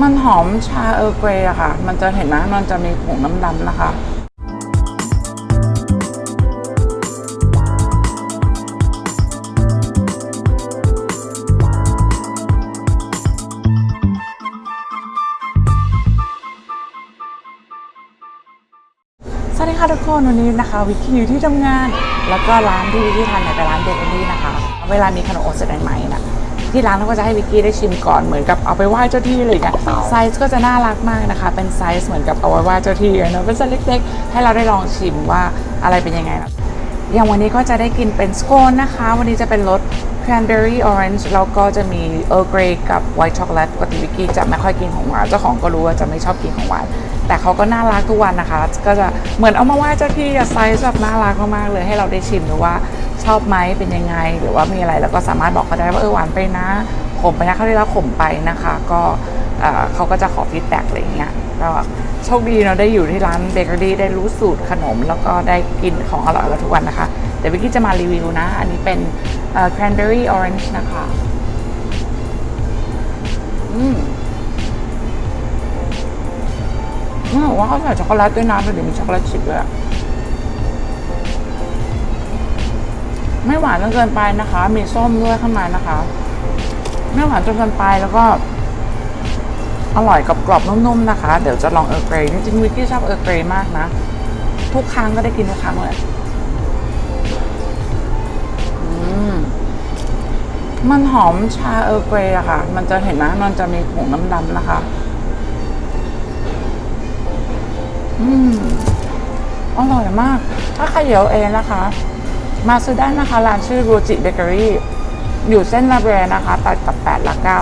มันหอมชาเออร์เกรย์อะค่ะ มันจะเห็นไหมมันจะมีผงน้ำดำนะคะสวัสดีค่ะทุกคนวันนี้นะคะ วิกกี้อยู่ที่ทำงาน แล้วก็ร้านที่วิกกี้ทานเนี่ยเป็นร้านเบเกอรี่นะคะ เวลามีขนมโอตสดใหม่ๆนะ ที่ร้านเขาก็จะให้วิกกี้ได้ชิมก่อนเหมือนกับเอาไปไหว้เจ้าที่อะไรอย่างเงี้ยไซส์ก็จะน่ารักมากนะคะ เป็นไซส์เหมือนกับเอาไว้ไหว้เจ้าที่อะเนอะเป็นไซส์เล็กๆ ให้เราได้ลองชิมว่าอะไรเป็นยังไงนะอย่างวันนี้ก็จะได้กินเป็นสโคนนะคะ วันนี้จะเป็นรส cranberry orange แล้วก็จะมี Earl Grey กับ white chocolate ปกติวิกกี้จะไม่ค่อยกินของหวาน เจ้าของก็รู้ว่าจะไม่ชอบกินของหวาน แต่เขาก็น่ารักทุกวันนะคะ ก็จะเหมือนเอามาไหว้เจ้าที่อะไซส์แบบน่ารักมากๆเลยให้เราได้ชิมดูว่า ชอบไหมเป็นยังไง หรือว่ามีอะไรแล้วก็สามารถบอกเขาได้ว่าเออหวานไปนะขมไปนะเขาได้แล้วขมไปนะคะ ก็เขาก็จะขอฟีดแบ็กอะไรอย่างเงี้ยก็โชคดีเนาได้อยู่ที่ร้านเบเกอรี่ได้รู้สูตรขนม แล้วก็ได้กินของอร่อยๆทุกวันนะคะ เดี๋ยววิกกี้จะมารีวิวนะ อันนี้เป็นเอ่อ cranberry orange นะคะอืมอืมว่าเขาใส่ช็อกโกแลตด้วยนะแต่เดี๋ยวมีช็อกโกแลตชิพด้วย ไม่หวานจนเกินไปนะคะ มีส้มด้วยข้างในนะคะ ไม่หวานจนเกินไปแล้วก็ อร่อยกับกรอบๆนุ่มๆนะคะ เดี๋ยวจะลองเออร์เกรย์จริงๆวิกกี้ชอบเออร์เกรย์มากนะ ทุกครั้งก็ได้กินทุกครั้งเลยมันหอมชาเออร์เกรย์อะค่ะ มันจะเห็นไหมมันจะมีผงน้ำดำนะคะ อืมอร่อยมาก ถ้าใครเหยวเองนะคะ มาซื้อได้นะคะ ร้านชื่อรูจิเบเกอรี่อยู่เส้นลาเบรนะคะตัดกับแปดละเก้า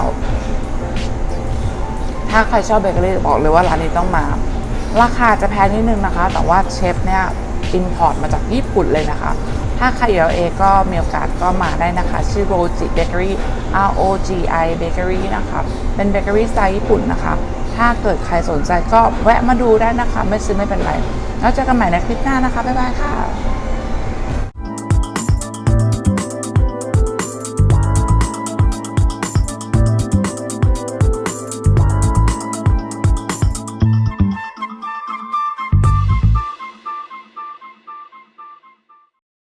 ถ้าใครชอบเบเกอรี่บอกเลยว่าร้านนี้ต้องมา ราคาจะแพงนิดนึงนะคะ แต่ว่าเชฟเนี่ยอินพอร์ตมาจากญี่ปุ่นเลยนะคะ ถ้าใครอยากเอก็มีโอกาสก็มาได้นะคะ ชื่อโรจิเบเกอรี่ R O G I Bakery นะคะ เป็นเบเกอรี่สไตล์ญี่ปุ่นนะคะ ถ้าเกิดใครสนใจก็แวะมาดูได้นะคะ ไม่ซื้อไม่เป็นไร แล้วเจอกันใหม่ในคลิปหน้านะคะ บ๊ายบายค่ะ